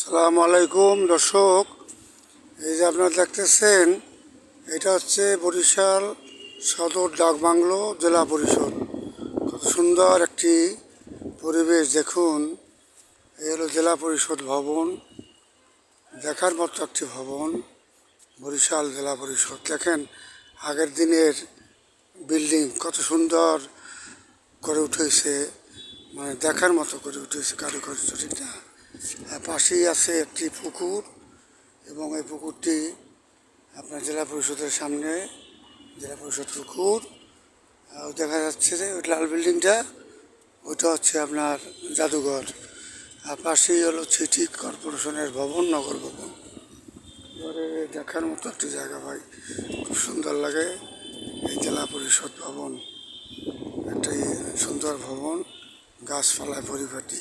সালাম আলাইকুম, দর্শক। এই যে আপনারা দেখতেছেন, এটা হচ্ছে বরিশাল সদর ডাকবাংলো জেলা পরিষদ। কত সুন্দর একটি পরিবেশ, দেখুন। এই হলো জেলা পরিষদ ভবন, দেখার মতো একটি ভবন, বরিশাল জেলা পরিষদ। দেখেন, আগের দিনের বিল্ডিং কত সুন্দর করে উঠেছে মানে দেখার মতো করে উঠেছে, কারুকার্য ঠিক না আর পাশেই আছে একটি পুকুর এবং এই পুকুরটি আপনার জেলা পরিষদের সামনে, জেলা পরিষদ পুকুর। দেখা যাচ্ছে যে ওই লাল বিল্ডিংটা, ওইটা হচ্ছে আপনার জাদুঘর। আর পাশেই হলো সিটি কর্পোরেশনের ভবন, নগর ভবন। এবারে দেখার মতো একটি জায়গা ভাই, খুব সুন্দর লাগে। এই জেলা পরিষদ ভবন, একটি সুন্দর ভবন, গাছপালায় পরিপাটি।